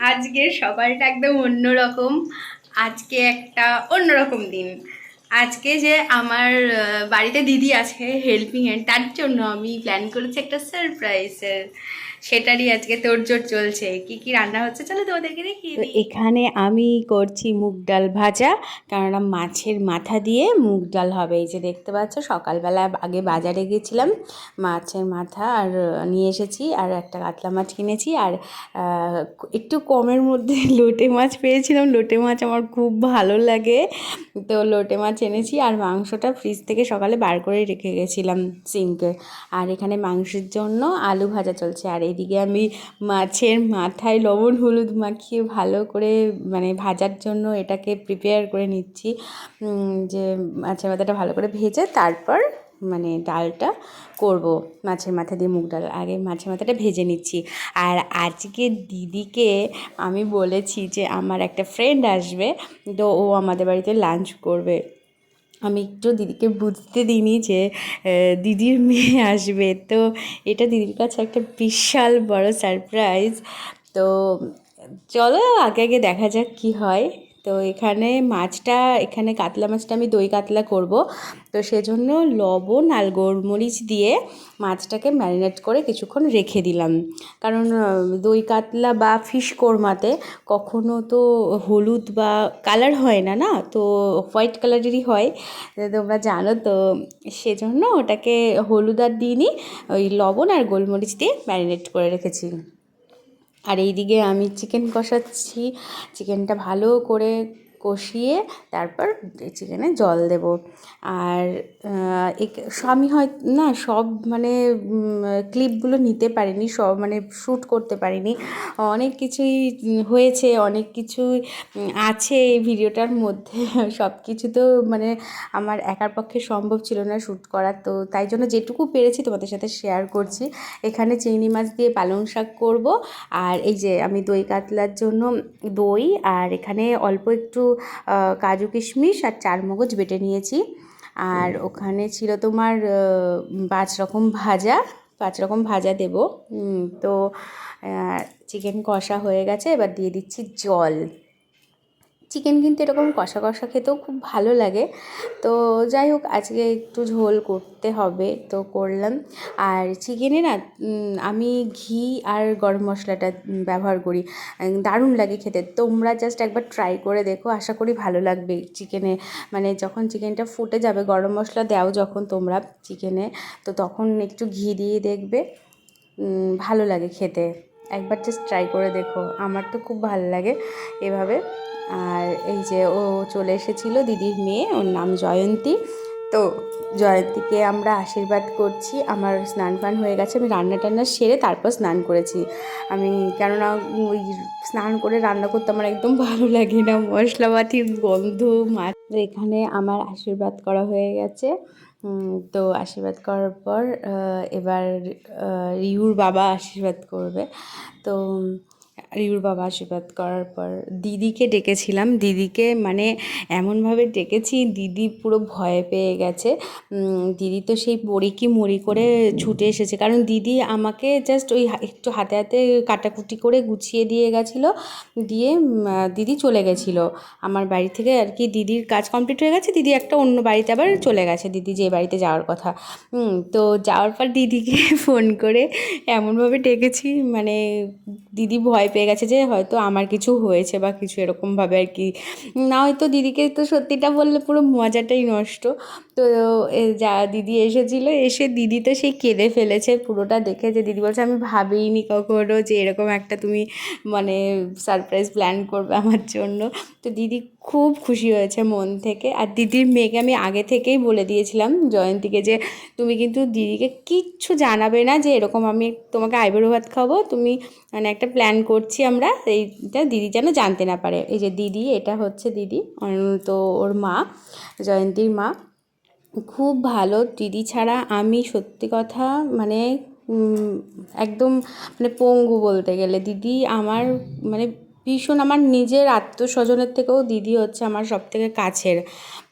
আজকের সকালটা একদম অন্যরকম। আজকে একটা অন্যরকম দিন। আজকে যে আমার বাড়িতে দিদি আছে হেল্পিং হ্যান্ড তার জন্য আমি প্ল্যান করেছি একটা সারপ্রাইজের সেটারই আজকে তোড়জোড় চলছে। কি কি রান্না হচ্ছে? চলো তোমাদেরকে দিই। এখানে আমি করছি মুগ ডাল ভাজা কেননা মাছের মাথা দিয়ে মুগ ডাল হবে। এই যে দেখতে পাচ্ছ, সকালবেলা আগে বাজারে গেছিলাম, মাছের মাথা আর নিয়ে এসেছি, আর একটা কাতলা মাছ কিনেছি, আর একটু কমের মধ্যে লোটে মাছ পেয়েছিলাম। লোটে মাছ আমার খুব ভালো লাগে। তো লোটে মাছ এনেছি আর মাংসটা ফ্রিজ থেকে সকালে বার করে রেখে গেছিলাম সিঙ্কে আর এখানে মাংসের জন্য আলু ভাজা চলছে। আর এদিকে আমি মাছের মাথায় লবণ, হলুদ মাখিয়ে ভালো করে মানে ভাজার জন্য এটাকে প্রিপেয়ার করে নিচ্ছি। যে মাছের মাথাটা ভালো করে ভেজে তারপর মানে ডালটা করব। মাছের মাথা দিয়ে মুগ ডাল। আগে মাছের মাথাটা ভেজে নিচ্ছি। আর আজকে দিদিকে আমি বলেছি যে আমার একটা ফ্রেন্ড আসবে, তো ও আমাদের বাড়িতে লাঞ্চ করবে। আমি একটু দিদিকে বুঝতে দিইনি যে দিদির মেয়ে আসবে। তো এটা দিদির কাছে একটা বিশাল বড় সারপ্রাইজ তো চলো আগে আগে দেখা যাক কি হয়। তো এখানে মাছটা, এখানে কাতলা মাছটা আমি দই কাতলা করব। তো সেজন্য লবণ আর গোলমরিচ দিয়ে মাছটাকে ম্যারিনেট করে কিছুক্ষণ রেখে দিলাম। কারণ দই কাতলা বা ফিশ কোরমাতে কখনো তো হলুদ বা কালার হয় না না? তো হোয়াইট কালারেরই হয় তোমরা জানো তো। সেজন্য ওটাকে হলুদ আর দিইনি, ওই লবণ আর গোলমরিচ দিয়ে ম্যারিনেট করে রেখেছি। আর এইদিকে আমি চিকেন কষাচ্ছি। চিকেনটা ভালো করে কষিয়ে তারপর চিকেনে জল দেব। আর আমি হয়, না, সব মানে ক্লিপগুলো নিতে পারিনি, সব মানে শ্যুট করতে পারিনি। অনেক কিছুই হয়েছে, অনেক কিছুই আছে এই ভিডিওটার মধ্যে। সব কিছু তো মানে আমার একার পক্ষে সম্ভব ছিল না শ্যুট করা তো তাই জন্য যেটুকু পেরেছি তোমাদের সাথে শেয়ার করছি। এখানে চিংড়ি মাছ দিয়ে পালং শাক করব। আর এই যে আমি দই কাতলার জন্য দই, আর এখানে অল্প একটু কাজু কিশমিশ আর চারমগজ বেটে নিয়েছি। আর ওখানে ছিল তোমার পাঁচ রকম ভাজা পাঁচ রকম ভাজা দেব। তো চিকেন কষা হয়ে গেছে। এবার দিয়ে দিচ্ছি জল। চিকেন কিন্তু এরকম কষা কষা খেতেও খুব ভালো লাগে। তো যাই হোক, আজকে একটু ঝোল করতে হবে, তো করলাম। আর চিকেনে না আমি ঘি আর গরম মশলাটা ব্যবহার করি। দারুণ লাগে খেতে। তোমরা জাস্ট একবার ট্রাই করে দেখো, আশা করি ভালো লাগবে চিকেনে। মানে যখন চিকেনটা ফুটে যাবে, গরম মশলা দাও যখন তোমরা চিকেনে, তো তখন একটু ঘি দিয়ে দেখবে। ভালো লাগে খেতে। একবার জাস্ট ট্রাই করে দেখো। আমার তো খুব ভালো লাগে এভাবে। আর এই যে ও চলে এসেছিল দিদির মেয়ে, ওর নাম জয়ন্তী। তো জয়ন্তীকে আমরা আশীর্বাদ করছি। আমার স্নান ফান হয়ে গেছে, আমি রান্না টান্না সেরে তারপর স্নান করেছি। আমি কেননা ওই স্নান করে রান্না করতে আমার একদম ভালো লাগে না। মশলাপাতির গন্ধ, মাছ তো এখানে আমার আশীর্বাদ করা হয়ে গেছে। তো আশীর্বাদ করার পর এবার রিউর বাবা আশীর্বাদ করবে। তো রিউর বাবা আশীর্বাদ করার পর দিদিকে ডেকেছিলাম। দিদিকে মানে এমনভাবে ডেকেছি, দিদি পুরো ভয় পেয়ে গেছে। দিদি তো সেই পড়ি কি মরি করে ছুটে এসেছে। কারণ দিদি আমাকে জাস্ট ওই একটু হাতে হাতে কাটাকুটি করে গুছিয়ে দিয়ে গেছিল। দিয়ে দিদি চলে গেছিল। আমার বাড়ি থেকে আর কি দিদির কাজ কমপ্লিট হয়ে গেছে। দিদি একটা অন্য বাড়িতে আবার চলে গেছে, দিদি যে বাড়িতে যাওয়ার কথা। তো যাওয়ার পর দিদিকে ফোন করে এমনভাবে ডেকেছি মানে দিদি ভয় পেয়ে গেছে যে হয়তো আমার কিছু হয়েছে বা কিছু এরকমভাবে আর কি। না হয়তো দিদিকে তো সত্যিটা বললে পুরো মজাটাই নষ্ট। তো যা দিদি এসেছিল, এসে দিদি তো সেই কেঁদে ফেলেছে পুরোটা দেখে যে দিদি বলছে, আমি ভাবিনি কখনো যে এরকম একটা তুমি মানে সারপ্রাইজ প্ল্যান করবে আমার জন্য। তো দিদি খুব খুশি হয়েছে মন থেকে। আর দিদির মেয়েকে আমি আগে থেকেই বলে দিয়েছিলাম জয়ন্তীকে যে, তুমি কিন্তু দিদিকে কিচ্ছু জানাবে না যে এরকম আমি তোমাকে আইবুড়ো ভাত খাব তুমি মানে একটা প্ল্যান করছি আমরা, এইটা দিদি যেন জানতে না পারে। এই যে দিদি, এটা হচ্ছে দিদি তো ওর মা, জয়ন্তীর মা। খুব ভালো। দিদি ছাড়া আমি সত্যি কথা মানে একদম মানে পঙ্গু বলতে গেলে। দিদি আমার মানে ভীষণ আমার নিজের আত্মস্বজনের থেকেও দিদি হচ্ছে আমার সব থেকে কাছের।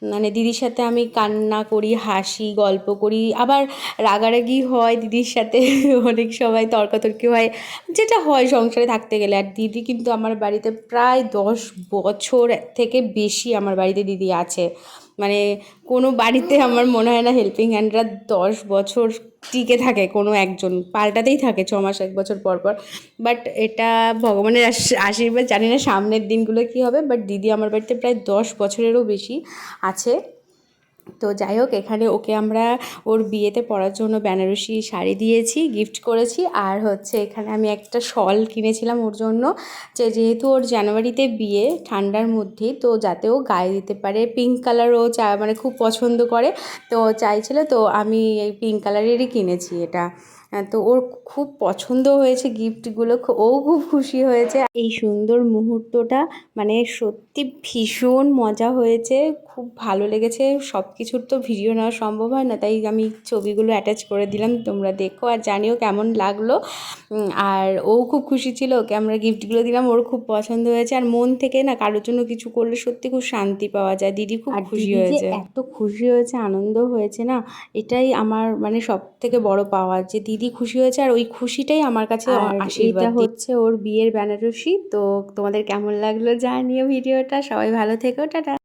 মানে দিদির সাথে আমি কান্না করি, হাসি, গল্প করি, আবার রাগারাগি হয় দিদির সাথে। অনেক সবাই তর্কাতর্কি হয়। যেটা হয় সংসারে থাকতে গেলে। আর দিদি কিন্তু আমার বাড়িতে প্রায় দশ বছর থেকে বেশি আমার বাড়িতে দিদি আছে। মানে কোনো বাড়িতে আমার মনে হয় না হেল্পিং হ্যান্ডরা দশ বছর টিকে থাকে কোনো একজন, পাল্টাতেই থাকে ছ মাস, এক বছর পর পর। বাট এটা ভগবানের আশ- আশীর্বাদ, জানি না সামনের দিনগুলো কী হবে বাট দিদি আমার বাড়িতে প্রায় দশ বছরেরও বেশি আছে। তো যাই হোক, এখানে ওকে আমরা ওর বিয়েতে পড়ার জন্য বেনারসি শাড়ি দিয়েছি গিফট করেছি। আর হচ্ছে এখানে আমি একটা শল কিনেছিলাম ওর জন্য, যে যেহেতু ওর জানুয়ারিতে বিয়ে, ঠান্ডার মধ্যে, তো যাতে ও গায়ে দিতে পারে। পিঙ্ক কালার ও চা মানে খুব পছন্দ করে। তো চাইছিল, তো আমি এই পিঙ্ক কালারেরই কিনেছি এটা। তো ওর খুব পছন্দ হয়েছে গিফটগুলো ও খুব খুশি হয়েছে। এই সুন্দর মুহূর্তটা মানে সত্যি ভীষণ মজা হয়েছে খুব ভালো লেগেছে। সব কিছুর তো ভিডিও নেওয়া সম্ভব হয় না তাই আমি ছবিগুলো অ্যাটাচ করে দিলাম তোমরা দেখো আর জানিও কেমন লাগল। আর ও খুব খুশি ছিল ওকে আমরা গিফটগুলো দিলাম ওর খুব পছন্দ হয়েছে। আর মন থেকে না কারোর জন্য কিছু করলে সত্যি খুব শান্তি পাওয়া যায় দিদি খুব খুশি হয়েছে। এত খুশি হয়েছে আনন্দ হয়েছে না এটাই আমার মানে সব থেকে বড় পাওয়া যে দিদি খুশি হয়েছে আর ওই খুশিটাই আমার কাছে আশীর্বাদ হচ্ছে ওর বিয়ের বেনারসি তো তোমাদের কেমন লাগল জানিও ভিডিওটা। সবাই ভালো থেকো টাটা।